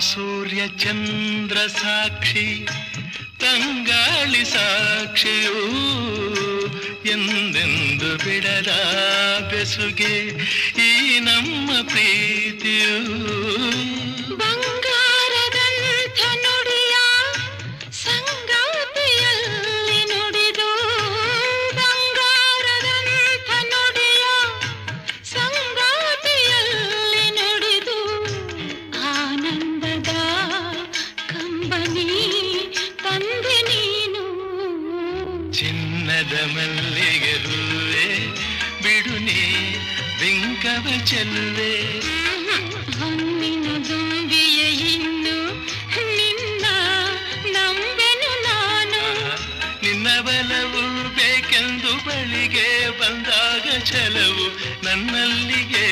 ಸೂರ್ಯ ಚಂದ್ರ ಸಾಕ್ಷಿ ತಂಗಾಳಿ ಸಾಕ್ಷಿಯೂ ಎಂದೆಂದು ಬಿಡದ ಬೆಸುಗೆ ಈ ನಮ್ಮ ಪ್ರೀತಿಯೂ ಚಿನ್ನದ ಮಲ್ಲಿಗೆ ಹೂವೆ ಬಿಡು ನೀ ಬಿಂಕವ ಚೆಲ್ಲುವೆ ಹೊನ್ನಿನ ದುಂಬಿಯ ಇನ್ನು ನಿನ್ನ ನಂಬೆನು ನಾನು. ನಿನ್ನ ಬಲವು ಬೇಕೆಂದು ಬಳಿಗೆ ಬಂದಾಗ ಛಲವು ನನ್ನಲ್ಲಿಗೆ